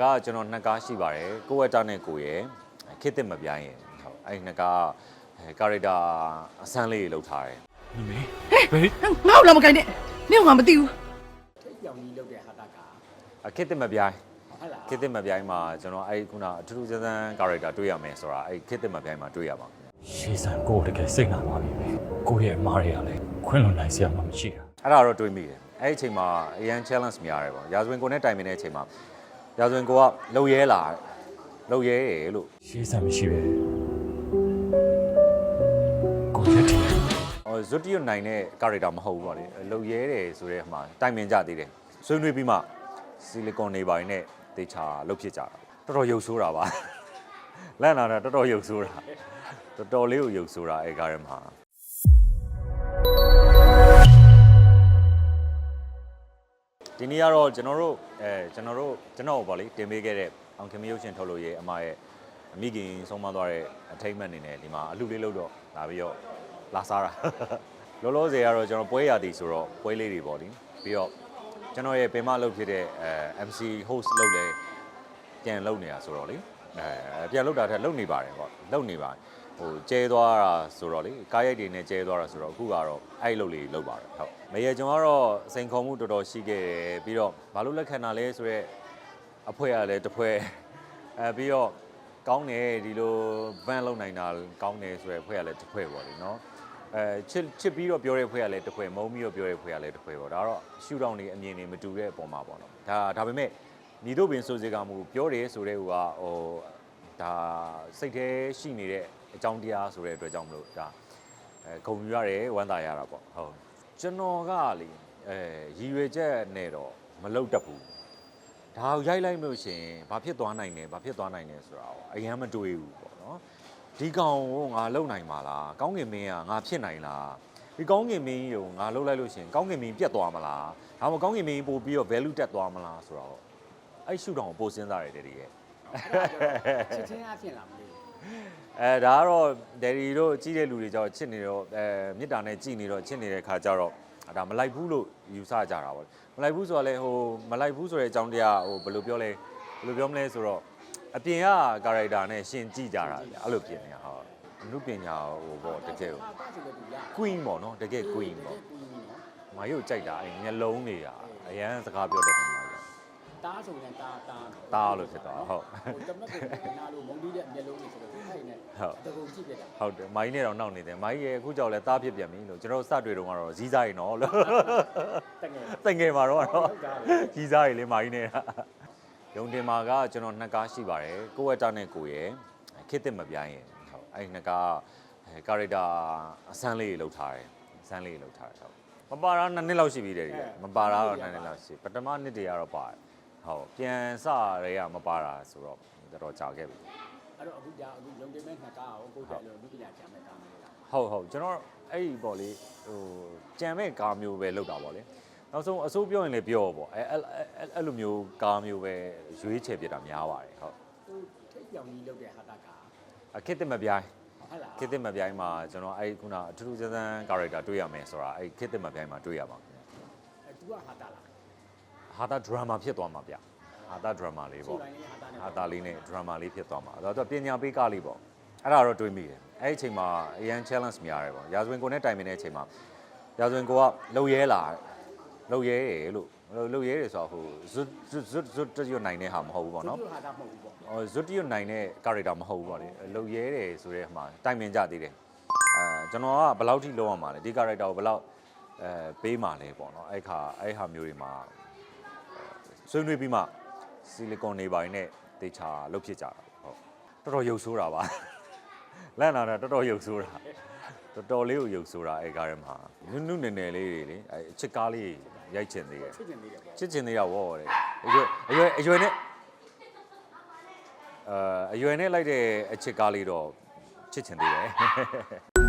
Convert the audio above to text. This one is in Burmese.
ကကျွန်တော်နှစ်ကားရှိပါတယ်ကိုယ့်ဝက်တာနဲ့ကိုယ့်ရဲ့ခစ်သစ်မပြိုင်းရင်ဟုတ်အဲ့ဒီနှစ်ကားကာရက်တာအဆန်းလေးတွေလောက်ထားတယ်ညီမေဘယ်ငါ့ကိုလာမကိုင်းနဲ့နင့်ကမသိဘူးထိတ်ပြောင်ကြီးလောက်တဲ့ဟာတာကအခစ်သစ်မပြိုင်းခစ်သစ်မပြိုင်းမှာကျွန်တော်အဲ့ခုနအထူးထူးဆန်းဆန်းကာရက်တာတွေ့ရမယ်ဆိုတာအဲ့ခစ်သစ်မပြိုင်းမှာတွေ့ရပါမယ်ရှေးဆန်ကိုတကယ်စိတ်နာပါပြီကိုရဲ့မားတွေကလည်းခွင့်လွန်နိုင်စရာမှမရှိတာအဲ့ဒါတော့တွေးမိတယ်အဲ့ဒီအချိန်မှာအရန် challenge များတယ်ပေါ့ရာဇဝင်ကိုနဲ့တိုင်ပင်တဲ့အချိန်မှာ ရာဇဝင်ကိုကလှုပ်ရဲလာလှုပ်ရဲရယ်လို့ရှေးဆန်မရှိပဲကိုရက်တယ်ဟိုဇွတ်တီယိုနိုင်တဲ့ character မဟုတ်ဘူးပေါ့လေလှုပ်ရဲတယ်ဆိုတဲ့ဟိုမှာတိုင်ပင်ကြသေးတယ်ဆွေးနွေးပြီးမှဆီလီကွန်နေပါရင်နဲ့တေချာလှုပ်ဖြစ်ကြတာတော်တော်ရုပ်ဆိုးတာပါလန့်လာတာတော်တော်ရုပ်ဆိုးတာတော်တော်လေးကိုရုပ်ဆိုးတာအဲကားထဲမှာ ဒီနေ့ကတော့ကျွန်တော်တို့အဲကျွန်တော်တို့ကျွန်တော်ပေါ့လေတင်ပေးခဲ့တဲ့အောင်ခင်မရုပ်ရှင်ထုတ်လို့ရေးအမရဲ့အမိခင်ဆုံးမသွားတဲ့အထိမ့်မှတ်အနေနဲ့ဒီမှာအလှလေးလို့တော့လာပြီးတော့လာစားတာလောလောဆယ်ကတော့ကျွန်တော်ပွဲရသည်ဆိုတော့ပွဲလေးတွေပေါ့လေပြီးတော့ကျွန်တော်ရဲ့ပင်မလုပ်ဖြစ်တဲ့အဲ MC host လုပ်လဲပြန်လုပ်နေတာဆိုတော့လေအဲပြန်လုပ်တာထက်လုပ်နေပါတယ်ပေါ့လုပ်နေပါတယ် ဟိုကျဲသွားတာဆိုတော့လေကားရိုက်တွေနဲ့ကျဲသွားတာဆိုတော့အခုကတော့အဲ့လုပ်လေးလုပ်ပါတယ်ဟုတ်မရေကျွန်တော်ကတော့စိန်ခေါ်မှုတော်တော်ရှိခဲ့တယ်ပြီးတော့ဘာလို့လက်ခံတာလဲဆိုတော့အဖွဲရလဲတစ်ဖွဲအဲပြီးတော့ကောင်းတယ်ဒီလို van လုပ်နိုင်တာကောင်းတယ်ဆိုရယ်ဖွဲရလဲတစ်ဖွဲပေါ့လေနော်အဲချစ်ချစ်ပြီးတော့ပြောတဲ့ဖွဲ့ကလည်းတစ်ဖွဲ့မုံပြီးတော့ပြောတဲ့ဖွဲ့ကလည်းတစ်ဖွဲ့ပေါ့ဒါကတော့ရှူတောင်းနေအမြင်တွေမတူတဲ့အပေါ်မှာပေါ့နော်ဒါဒါပေမဲ့ညီတို့ပင်ဆိုစေကမူပြောတယ်ဆိုတဲ့ဟိုကဟိုဒါစိတ်แท้ရှိနေတဲ့ အကြောင်းတရားဆိုတဲ့အတွက်ကြောင့်မလို့ဒါအဲဂုံယူရတယ်ဝမ်းသာရတာပေါ့ဟုတ်ကျွန်တော်ကလေအဲရည်ရွယ်ချက်နဲ့တော့မလုတ်တတ်ဘူးဒါကိုရိုက်လိုက်လို့ရှရင်ဘာဖြစ်သွားနိုင်လဲဘာဖြစ်သွားနိုင်လဲဆိုတာကိုအရင်မတွေးဘူးပေါ့နော်ဒီကောင်ကိုငါလုံနိုင်မှာလားကောင်းကင်မင်းကငါဖြစ်နိုင်လားဒီကောင်းကင်မင်းကိုငါလုံလိုက်လို့ရှရင်ကောင်းကင်မင်းပြတ်သွားမလားဒါမှမဟုတ်ကောင်းကင်မင်းပို့ပြီးတော့ value တက်သွားမလားဆိုတော့အဲ့ရှုထောင်ကိုပိုစဉ်းစားရတယ်တည်းရဲ့ချစ်ချင်းအဖြစ်လားမသိဘူး အဲဒါကတော့ဒယ်ဒီတို့ကြီးတဲ့လူတွေကြောင့်ချစ်နေတော့အဲမေတ္တာနဲ့ကြည်နေတော့ချစ်နေတဲ့ခါကျတော့ဒါမလိုက်ဘူးလို့ယူဆကြတာပေါ့မလိုက်ဘူးဆိုတော့လေဟိုမလိုက်ဘူးဆိုတဲ့အကြောင်းတရားဟိုဘယ်လိုပြောလဲဘယ်လိုပြောမလဲဆိုတော့အပြင်က character နဲ့ရှင်ကြည့်ကြတာလေအဲ့လိုပြင်နေတာဟုတ်အမှုပညာဟိုပေါ့တကယ်ကိုဟာတာဆိုတော့သူရ queen ပေါ့နော်တကယ် queen ပေါ့ကွင်းနော်မာရုပ်ကြိုက်တာအဲ့မျက်လုံးတွေอ่ะအရန်စကားပြောတတ်တယ်မာရုပ် တားဆိုရင်တားတားတားလို့ဖြစ်သွားဟုတ်ဟိုတမက်ကိုနားလို့မုံတီးတဲ့မျက်လုံးတွေဆိုတော့အဲ့နဲ့ဟုတ်တကုံကြည့်ပြတာဟုတ်တယ်မိုင်းနဲ့တော့နှောက်နေတယ်မိုင်းရဲ့အခုကြောက်လဲတားဖြစ်ပြန်ပြီလို့ကျွန်တော်စတွေ့တော့ကတော့ဇီးစားရင်တော့လို့တကယ်တငယ်မှာတော့တော့ဟုတ်တာလေဇီးစားရင်လေမိုင်းနဲ့ရုံတင်မာကကျွန်တော်နှစ်ကားရှိပါတယ်ကိုဝက်တာနဲ့ကိုရယ်ခစ်တစ်မပြိုင်းရယ်ဟုတ်အဲ့ဒီနှစ်ကားအဲကာရက်တာအစမ်းလေးတွေလုပ်ထားတယ်အစမ်းလေးတွေလုပ်ထားတယ်ဟုတ်မပါတာနှစ်နှစ်လောက်ရှိပြီတယ်ဒီကမပါတာတော့နှစ်နှစ်လောက်ရှိပထမနှစ်တည်းကတော့ပါတယ် ဟုတ်ပြန်စရဲကမပါတာဆိုတော့တော်တော်ကြာခဲ့ပြီအဲ့တော့အခုကြာအခုရုံတင်မဲ့နှစ်ကားကိုကိုယ်တိုင်လို့လူပညာချမ်းမဲ့ကားမျိုးလားဟုတ်ဟုတ်ကျွန်တော်အဲ့ဒီပေါ့လေဟိုကြံမဲ့ကားမျိုးပဲလောက်တာပေါ့လေနောက်ဆုံးအစိုးပြောရင်လည်းပြောပေါ့အဲအဲ့အဲ့အဲ့လိုမျိုးကားမျိုးပဲရွေးချယ်ပြတာများပါတယ်ဟုတ်ဟိုထိပ်ပြောင်ကြီးလုပ်တဲ့ဟာတာကအခစ်တစ်မပြိုင်းဟုတ်လားခစ်တစ်မပြိုင်းမှာကျွန်တော်အဲ့ဒီခုနအထူးထူးဆန်းဆန်း character တွေ့ရမယ်ဆိုတာအဲ့ခစ်တစ်မပြိုင်းမှာတွေ့ရပါမယ်အဲ့သူကဟာတာလား ဟာတာ drama ဖြစ်သွားမှာဗျဟာတာ drama လေးဆိုပေါ့တိုင်းလေးဟာတာနဲ့ဟာတာလေးနဲ့ drama လေးဖြစ်သွားမှာအဲ့တော့ပညာပေးကားလေးပေါ့အဲ့ဒါတော့တွေးမိတယ်အဲ့ဒီအချိန်မှာအရန် challenge များတယ်ပေါ့ရာဇဝင်ကိုနဲ့တိုင်ပင်တဲ့အချိန်မှာရာဇဝင်ကိုကလှုပ်ရဲလာလှုပ်ရဲရယ်လို့လှုပ်ရဲတယ်ဆိုတော့ဟိုဇွတ်ဇွတ်ဇွတ်ဇွတ်တရနိုင်တဲ့ဟာမဟုတ်ဘူးပေါ့နော်သူကဟာတာမဟုတ်ဘူးပေါ့ဟိုဇွတ်တရနိုင်တဲ့ character မဟုတ်ဘူးပေါ့လေလှုပ်ရဲတယ်ဆိုတဲ့ဟိုမှာတိုင်ပင်ကြသေးတယ်အဲကျွန်တော်ကဘယ်လောက်ထိလောက်ရမှာလဲဒီ character ကိုဘယ်လောက်အဲပေးမှာလဲပေါ့နော်အဲ့ခါအဲ့ဟာမျိုးတွေမှာ ဆွေးနွေးပြီးမှဆီလီကွန်နေပါရင်နဲ့တေချာလုတ်ဖြစ်ကြတာဟုတ်တော်တော်ရုပ်ဆိုးတာပါလန့်လာတာတော်တော်ရုပ်ဆိုးတာတော်တော်လေးကိုရုပ်ဆိုးတာအဲ့ကားထဲမှာနုနုနယ်နယ်လေးတွေလေအဲ့အချစ်ကားလေးရိုက်ချင်သေးတယ်ချစ်ချင်သေးတယ်ပေါ့ချစ်ချင်သေးတာဗောတဲ့အရွယ်အရွယ်အရွယ်နဲ့အာအရွယ်နဲ့လိုက်တဲ့အချစ်ကားလေးတော့ချစ်ချင်သေးတယ်